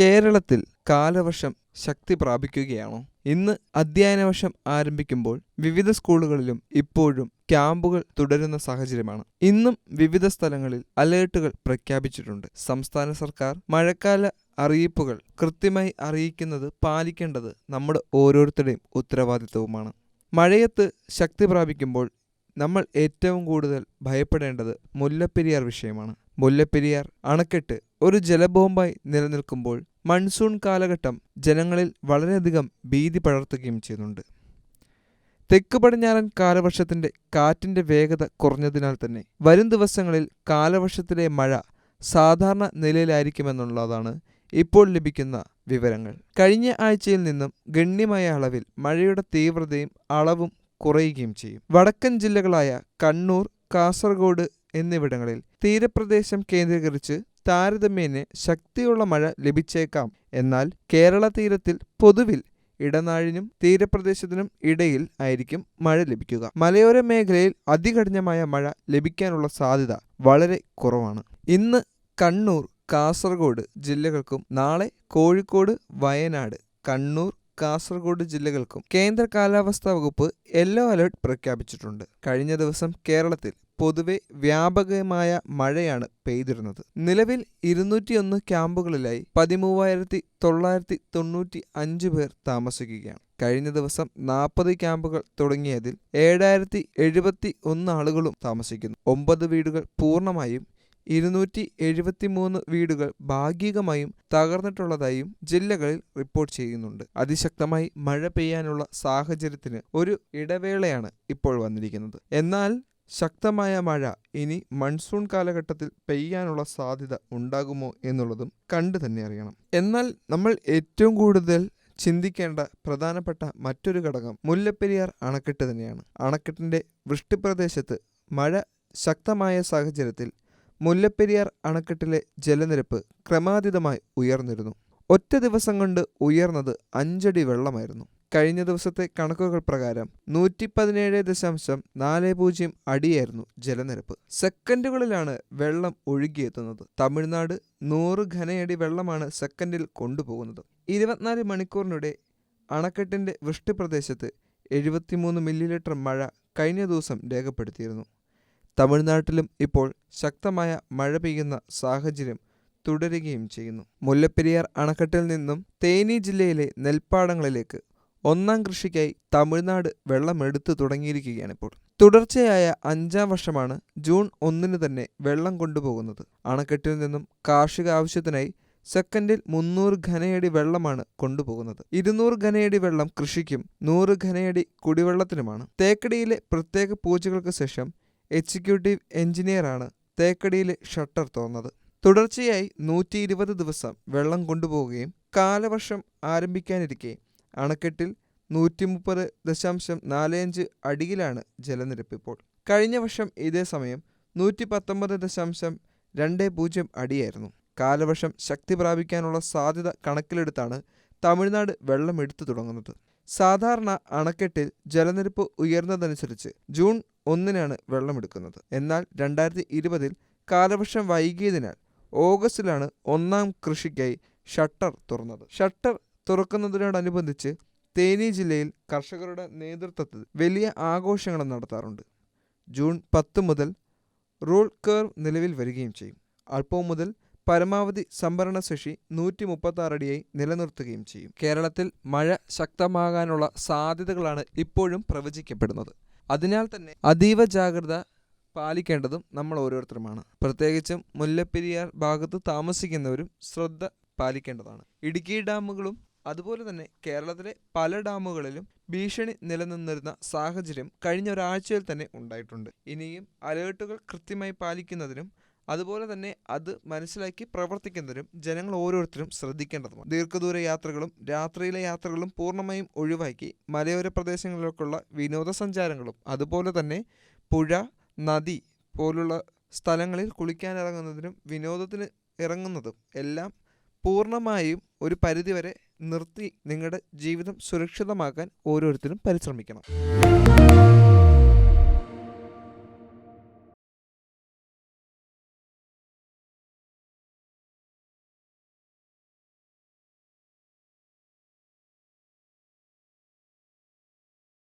കേരളത്തിൽ കാലവർഷം ശക്തി പ്രാപിക്കുകയാണോ? ഇന്ന് അധ്യയന വർഷം ആരംഭിക്കുമ്പോൾ വിവിധ സ്കൂളുകളിലും ഇപ്പോഴും ക്യാമ്പുകൾ തുടരുന്ന സാഹചര്യമാണ്. ഇന്നും വിവിധ സ്ഥലങ്ങളിൽ അലേർട്ടുകൾ പ്രഖ്യാപിച്ചിട്ടുണ്ട്. സംസ്ഥാന സർക്കാർ മഴക്കാല അറിയിപ്പുകൾ കൃത്യമായി അറിയിക്കുന്നത് പാലിക്കേണ്ടത് നമ്മുടെ ഓരോരുത്തരുടെയും ഉത്തരവാദിത്വവുമാണ്. മഴയത്ത് ശക്തി പ്രാപിക്കുമ്പോൾ നമ്മൾ ഏറ്റവും കൂടുതൽ ഭയപ്പെടേണ്ടത് മുല്ലപ്പെരിയാർ വിഷയമാണ്. മുല്ലപ്പെരിയാർ അണക്കെട്ട് ഒരു ജലബോംബായി നിലനിൽക്കുമ്പോൾ മൺസൂൺ കാലഘട്ടം ജനങ്ങളിൽ വളരെയധികം ഭീതി പടർത്തുകയും ചെയ്യുന്നുണ്ട്. തെക്ക് പടിഞ്ഞാറൻ കാലവർഷത്തിന്റെ കാറ്റിന്റെ വേഗത കുറഞ്ഞതിനാൽ തന്നെ വരും ദിവസങ്ങളിൽ കാലവർഷത്തിലെ മഴ സാധാരണ നിലയിലായിരിക്കുമെന്നുള്ളതാണ് ഇപ്പോൾ ലഭിക്കുന്ന വിവരങ്ങൾ. കഴിഞ്ഞ ആഴ്ചയിൽ നിന്നും ഗണ്യമായ അളവിൽ മഴയുടെ തീവ്രതയും അളവും കുറയുകയും ചെയ്യും. വടക്കൻ ജില്ലകളായ കണ്ണൂർ കാസർഗോഡ് എന്നിവിടങ്ങളിൽ തീരപ്രദേശം കേന്ദ്രീകരിച്ച് താരതമ്യേന ശക്തിയുള്ള മഴ ലഭിച്ചേക്കാം. എന്നാൽ കേരള തീരത്തിൽ പൊതുവിൽ ഇടനാഴിനും തീരപ്രദേശത്തിനും ഇടയിൽ ആയിരിക്കും മഴ ലഭിക്കുക. മലയോര മേഖലയിൽ അതികഠിനമായ മഴ ലഭിക്കാനുള്ള സാധ്യത വളരെ കുറവാണ്. ഇന്ന് കണ്ണൂർ കാസർഗോഡ് ജില്ലകൾക്കും നാളെ കോഴിക്കോട് വയനാട് കണ്ണൂർ കാസർഗോഡ് ജില്ലകൾക്കും കേന്ദ്ര കാലാവസ്ഥാ വകുപ്പ് യെല്ലോ അലേർട്ട് പ്രഖ്യാപിച്ചിട്ടുണ്ട്. കഴിഞ്ഞ ദിവസം കേരളത്തിൽ പൊതുവെ വ്യാപകമായ മഴയാണ് പെയ്തിരുന്നത്. നിലവിൽ ഇരുന്നൂറ്റിയൊന്ന് ക്യാമ്പുകളിലായി പതിമൂവായിരത്തി തൊള്ളായിരത്തി തൊണ്ണൂറ്റി അഞ്ച് പേർ താമസിക്കുകയാണ്. കഴിഞ്ഞ ദിവസം നാൽപ്പത് ക്യാമ്പുകൾ തുടങ്ങിയതിൽ ഏഴായിരത്തി എഴുപത്തി ഒന്ന് ആളുകളും താമസിക്കുന്നു. ഒമ്പത് വീടുകൾ പൂർണമായും ഇരുന്നൂറ്റി എഴുപത്തിമൂന്ന് വീടുകൾ ഭാഗികമായും തകർന്നിട്ടുള്ളതായും ജില്ലകളിൽ റിപ്പോർട്ട് ചെയ്യുന്നുണ്ട്. അതിശക്തമായി മഴ പെയ്യാനുള്ള സാഹചര്യത്തിന് ഒരു ഇടവേളയാണ് ഇപ്പോൾ വന്നിരിക്കുന്നത്. എന്നാൽ ശക്തമായ മഴ ഇനി മൺസൂൺ കാലഘട്ടത്തിൽ പെയ്യാനുള്ള സാധ്യത ഉണ്ടാകുമോ എന്നുള്ളതും കണ്ടു തന്നെ അറിയണം. എന്നാൽ നമ്മൾ ഏറ്റവും കൂടുതൽ ചിന്തിക്കേണ്ട പ്രധാനപ്പെട്ട മറ്റൊരു ഘടകം മുല്ലപ്പെരിയാർ അണക്കെട്ട് തന്നെയാണ്. അണക്കെട്ടിന്റെ വൃഷ്ടിപ്രദേശത്ത് മഴ ശക്തമായ സാഹചര്യത്തിൽ മുല്ലപ്പെരിയാർ അണക്കെട്ടിലെ ജലനിരപ്പ് ക്രമാതീതമായി ഉയർന്നിരുന്നു. ഒറ്റ ദിവസം കൊണ്ട് ഉയർന്നത് അഞ്ചടി വെള്ളമായിരുന്നു. കഴിഞ്ഞ ദിവസത്തെ കണക്കുകൾ പ്രകാരം നൂറ്റി പതിനേഴ് ദശാംശം നാല് പൂജ്യം അടിയായിരുന്നു ജലനിരപ്പ്. സെക്കൻഡുകളിലാണ് വെള്ളം ഒഴുകിയെത്തുന്നത്. തമിഴ്നാട് നൂറ് ഘനയടി വെള്ളമാണ് സെക്കൻഡിൽ കൊണ്ടുപോകുന്നത്. ഇരുപത്തിനാല് മണിക്കൂറിനിടെ അണക്കെട്ടിന്റെ വൃഷ്ടിപ്രദേശത്ത് എഴുപത്തിമൂന്ന് മില്ലി ലിറ്റർ മഴ കഴിഞ്ഞ ദിവസം രേഖപ്പെടുത്തിയിരുന്നു. തമിഴ്നാട്ടിലും ഇപ്പോൾ ശക്തമായ മഴ പെയ്യുന്ന സാഹചര്യം തുടരുകയും ചെയ്യുന്നു. മുല്ലപ്പെരിയാർ അണക്കെട്ടിൽ നിന്നും തേനി ജില്ലയിലെ നെൽപ്പാടങ്ങളിലേക്ക് ഒന്നാം കൃഷിക്കായി തമിഴ്നാട് വെള്ളമെടുത്തു തുടങ്ങിയിരിക്കുകയാണ് ഇപ്പോൾ തുടർച്ചയായ അഞ്ചാം വർഷമാണ് ജൂൺ ഒന്നിന് തന്നെ വെള്ളം കൊണ്ടുപോകുന്നത്. അണക്കെട്ടിൽ നിന്നും കാർഷിക ആവശ്യത്തിനായി സെക്കൻഡിൽ മുന്നൂറ് ഘനയടി വെള്ളമാണ് കൊണ്ടുപോകുന്നത്. ഇരുന്നൂറ് ഘനയടി വെള്ളം കൃഷിക്കും നൂറ് ഘനയടി കുടിവെള്ളത്തിനുമാണ്. തേക്കടിയിലെ പ്രത്യേക പൂജകൾക്ക് ശേഷം എക്സിക്യൂട്ടീവ് എഞ്ചിനീയറാണ് തേക്കടിയിൽ ഷട്ടർ തുറന്നത് തുടർച്ചയായി നൂറ്റി ഇരുപത് ദിവസം വെള്ളം കൊണ്ടുപോവുകയും കാലവർഷം ആരംഭിക്കാനിരിക്കെ അണക്കെട്ടിൽ നൂറ്റി മുപ്പത് ദശാംശം നാലഞ്ച് അടിയിലാണ് ജലനിരപ്പ് ഇപ്പോൾ. കഴിഞ്ഞ വർഷം ഇതേ സമയം നൂറ്റി പത്തൊമ്പത് ദശാംശം രണ്ട് പൂജ്യം അടിയായിരുന്നു. കാലവർഷം ശക്തി പ്രാപിക്കാനുള്ള സാധ്യത കണക്കിലെടുത്താണ് തമിഴ്നാട് വെള്ളം എടുത്തു തുടങ്ങുന്നത്. സാധാരണ അണക്കെട്ടിൽ ജലനിരപ്പ് ഉയർന്നതനുസരിച്ച് ജൂൺ ഒന്നിനാണ് വെള്ളമെടുക്കുന്നത്. എന്നാൽ രണ്ടായിരത്തി ഇരുപതിൽ കാലവർഷം വൈകിയതിനാൽ ഓഗസ്റ്റിലാണ് ഒന്നാം കൃഷിക്കായി ഷട്ടർ തുറന്നത്. ഷട്ടർ തുറക്കുന്നതിനോടനുബന്ധിച്ച് തേനി ജില്ലയിൽ കർഷകരുടെ നേതൃത്വത്തിൽ വലിയ ആഘോഷങ്ങൾ നടത്താറുണ്ട്. ജൂൺ പത്ത് മുതൽ റൂൾ കർവ് നിലവിൽ വരികയും ചെയ്യും. അല്പം മുതൽ പരമാവധി സംഭരണ ശേഷി നൂറ്റി മുപ്പത്തി അടിയായി നിലനിർത്തുകയും ചെയ്യും. കേരളത്തിൽ മഴ ശക്തമാകാനുള്ള സാധ്യതകളാണ് ഇപ്പോഴും പ്രവചിക്കപ്പെടുന്നത്. അതിനാൽ തന്നെ അതീവ ജാഗ്രത പാലിക്കേണ്ടതും നമ്മൾ ഓരോരുത്തരുമാണ്. പ്രത്യേകിച്ചും മുല്ലപ്പെരിയാർ ഭാഗത്ത് താമസിക്കുന്നവരും ശ്രദ്ധ പാലിക്കേണ്ടതാണ്. ഇടുക്കി ഡാമുകളും അതുപോലെ തന്നെ കേരളത്തിലെ പല ഡാമുകളിലും ഭീഷണി നിലനിന്നിരുന്ന സാഹചര്യം കഴിഞ്ഞ ഒരാഴ്ചയിൽ തന്നെ ഉണ്ടായിട്ടുണ്ട്. ഇനിയും അലേർട്ടുകൾ കൃത്യമായി പാലിക്കുന്നതിനും അതുപോലെ തന്നെ അത് മനസ്സിലാക്കി പ്രവർത്തിക്കുന്നതിനും ജനങ്ങൾ ഓരോരുത്തരും ശ്രദ്ധിക്കേണ്ടതുമാണ്. ദീർഘദൂര യാത്രകളും രാത്രിയിലെ യാത്രകളും പൂർണമായും ഒഴിവാക്കി മലയോര പ്രദേശങ്ങളിലേക്കുള്ള വിനോദസഞ്ചാരങ്ങളും അതുപോലെ തന്നെ പുഴ നദി പോലുള്ള സ്ഥലങ്ങളിൽ കുളിക്കാനിറങ്ങുന്നതിനും വിനോദത്തിന് ഇറങ്ങുന്നതും എല്ലാം പൂർണമായും ഒരു പരിധിവരെ നിർത്തി നിങ്ങളുടെ ജീവിതം സുരക്ഷിതമാക്കാൻ ഓരോരുത്തരും പരിശ്രമിക്കണം.